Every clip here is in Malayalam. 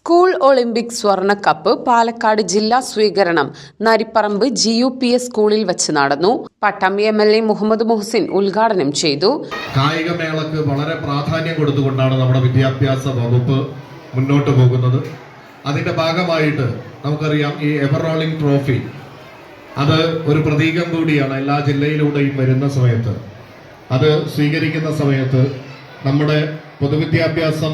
സ്കൂൾ ഒളിമ്പിക് സ്വർണക്കപ്പ് പാലക്കാട് ജില്ലാ സ്വീകരണം. Naripparambu G U P S സ്കൂളിൽ വെച്ച് നടന്നു. Pattam M L A Muhammad Muhsin ഉദ്ഘാടനം ചെയ്തു. കായികമേളക്ക് വളരെ പ്രാധാന്യം കൊടുത്തുകൊണ്ടാണ് നമ്മുടെ വിദ്യാഭ്യാസ വകുപ്പ് മുന്നോട്ട് പോകുന്നത്. അതിന്റെ ഭാഗമായിട്ട് നമുക്കറിയാം ഈ എവറോളിംഗ് ട്രോഫി അത് ഒരു പ്രതീകം കൂടിയാണ് എല്ലാ ജില്ലയിലൂടെയും വരുന്ന സമയത്ത്. അത് സ്വീകരിക്കുന്ന സമയത്ത് നമ്മുടെ പൊതുവിദ്യാഭ്യാസം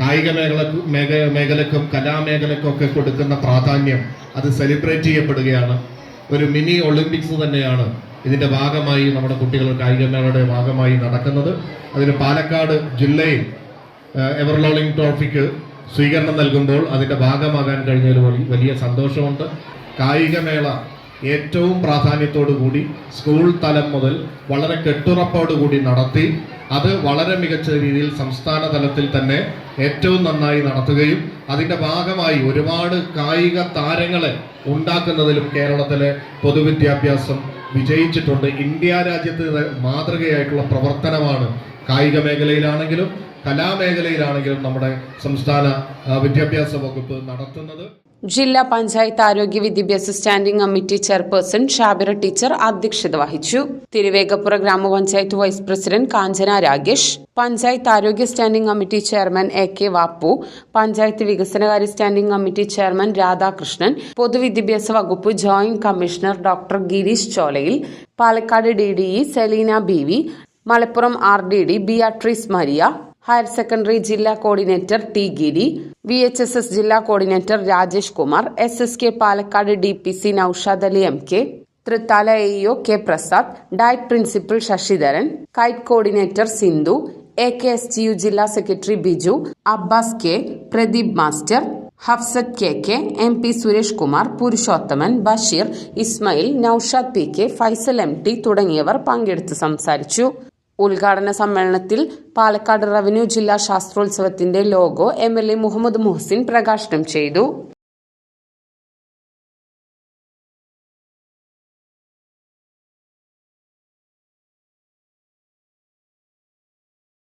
കായിക മേഖല മേഖ മേഖലക്കും കലാമേഖലക്കും ഒക്കെ കൊടുക്കുന്ന പ്രാധാന്യം അത് സെലിബ്രേറ്റ് ചെയ്യപ്പെടുകയാണ്. ഒരു മിനി ഒളിമ്പിക്സ് തന്നെയാണ് ഇതിന്റെ ഭാഗമായി നമ്മുടെ കുട്ടികൾ കായികമേളയുടെ ഭാഗമായി നടക്കുന്നത്. അതിന് പാലക്കാട് ജില്ലയിൽ എവർലോളിംഗ് എവർ ട്രോഫിക്ക് സ്വീകരണം നൽകുമ്പോൾ അതിന്റെ ഭാഗമാകാൻ കഴിഞ്ഞതിൽ വലിയ സന്തോഷമുണ്ട്. കായികമേള ഏറ്റവും പ്രാധാന്യത്തോടു കൂടി സ്കൂൾ തലം മുതൽ വളരെ കെട്ടുറപ്പോടുകൂടി നടത്തി അത് വളരെ മികച്ച രീതിയിൽ സംസ്ഥാന തലത്തിൽ തന്നെ ഏറ്റവും നന്നായി നടത്തുകയും അതിന്റെ ഭാഗമായി ഒരുപാട് കായിക താരങ്ങളെ ഉണ്ടാക്കുന്നതിലും കേരളത്തിലെ പൊതുവിദ്യാഭ്യാസം വിജയിച്ചിട്ടുണ്ട്. ഇന്ത്യ രാജ്യത്ത് മാതൃകയായിട്ടുള്ള പ്രവർത്തനമാണ്. കായിക മേഖലയിലാണെങ്കിലും കലാമേഖലയിലാണെങ്കിലും നമ്മുടെ സംസ്ഥാന വിദ്യാഭ്യാസ വകുപ്പ് നടത്തുന്നത്. ജില്ലാ പഞ്ചായത്ത് ആരോഗ്യ വിദ്യാഭ്യാസ standing committee chairperson Shabira teacher അധ്യക്ഷത വഹിച്ചു. തിരുവേഗപ്പുറ ഗ്രാമപഞ്ചായത്ത് വൈസ് പ്രസിഡന്റ് കാഞ്ചന രാഗേഷ് പഞ്ചായത്ത് ആരോഗ്യ standing committee chairman A K Vappu panchayat വികസനകാര്യ സ്റ്റാൻഡിംഗ് കമ്മിറ്റി ചെയർമാൻ രാധാകൃഷ്ണൻ പൊതുവിദ്യാഭ്യാസ വകുപ്പ് joint commissioner doctor Girish Cholayil Palakkad D D E Selina B V Malappuram R D D Beatrice Maria higher secondary ജില്ലാ coordinator T Giri V H S S ജില്ലാ coordinator Rajesh Kumar S S K Palakkad D P C Noushad Ali M K Thrithala AEO K Prasad DIET principal Sasidharan KITE coordinator Sindhu A K S G U ജില്ലാ secretary Biju Abbas K Pradeep master Hafsath K K M P Suresh Kumar Purushothaman Basheer Ismail Naushad P K Faisal M T തുടങ്ങിയവർ പങ്കെടുത്ത് സംസാരിച്ചു. ഉദ്ഘാടന സമ്മേളനത്തിൽ പാലക്കാട് റവന്യൂ ജില്ലാ ശാസ്ത്രോത്സവത്തിന്റെ logo M L A Muhammad Muhsin പ്രകാശനം ചെയ്തു